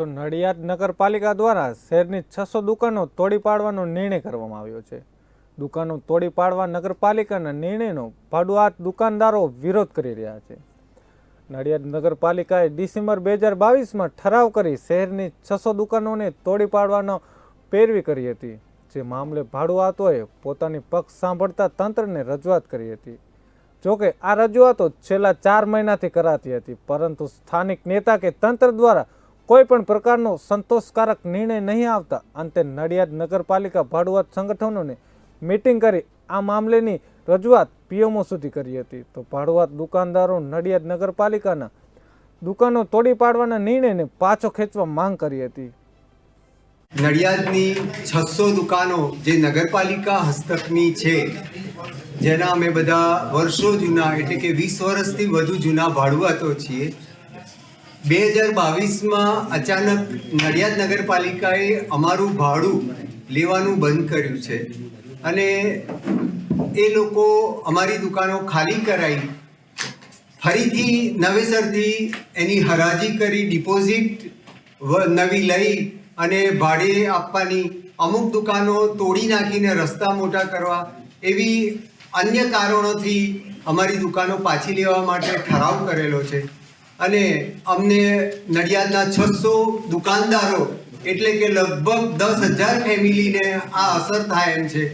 તો નડિયાદ નગરપાલિકા દ્વારા શહેરની છસો દુકાનો તોડી પાડવાનો નિર્ણય કરવામાં આવ્યો છે. દુકાનો તોડી પાડવા નગરપાલિકાના નિર્ણયનો ભાડુઆત દુકાનદારો વિરોધ કરી રહ્યા છે. નડિયાદ નગરપાલિકાએ ડિસેમ્બર બે હજાર બાવીસમાં ઠરાવ કરી શહેરની છસો દુકાનોને તોડી પાડવાનો પેરવી કરી હતી. જે મામલે ભાડુઆતોએ પોતાની પક્ષ સાંભળતા તંત્રને રજૂઆત કરી હતી. જોકે આ રજૂઆતો છેલ્લા ચાર મહિનાથી કરાતી હતી, પરંતુ સ્થાનિક નેતા કે તંત્ર દ્વારા કોઈ પણ પ્રકારનો સંતોષકારક નિર્ણય નહીં આવતા, અંતે નડિયાદ નગરપાલિકા ભાડુઆત સંગઠનોને મિટિંગ કરી આ મામલેની રજૂઆત પીએમઓ સુધી કરી હતી. તો ભાડુઆત દુકાનદારો નડિયાદ નગરપાલિકાના દુકાનો તોડી પાડવાના નિર્ણયને પાછો ખેંચવા માંગ કરી હતી. નડિયાદની છસો દુકાનો જે નગરપાલિકા હસ્તકની છે, જેના અમે બધા વર્ષો જૂના, એટલે કે વીસ વર્ષથી વધુ જૂના ભાડુઆતો છીએ બે હજાર બાવીસમાં અચાનક નડિયાદ નગરપાલિકાએ અમારું ભાડું લેવાનું બંધ કર્યું છે અને એ લોકો અમારી દુકાનો ખાલી કરાવી ફરીથી નવેસરથી એની હરાજી કરી, ડિપોઝિટ નવી લઈ અને ભાડે આપવાની. અમુક દુકાનો તોડી નાખીને રસ્તા મોટા કરવા. એવી અન્ય કારણોથી અમારી દુકાનો પાછી લેવા માટે ઠરાવ કરેલો છે. અને અમને નડિયાદના છસો દુકાનદારો એટલે કે લગભગ દસ હજાર ફેમિલીને આ અસર થાય એમ છે.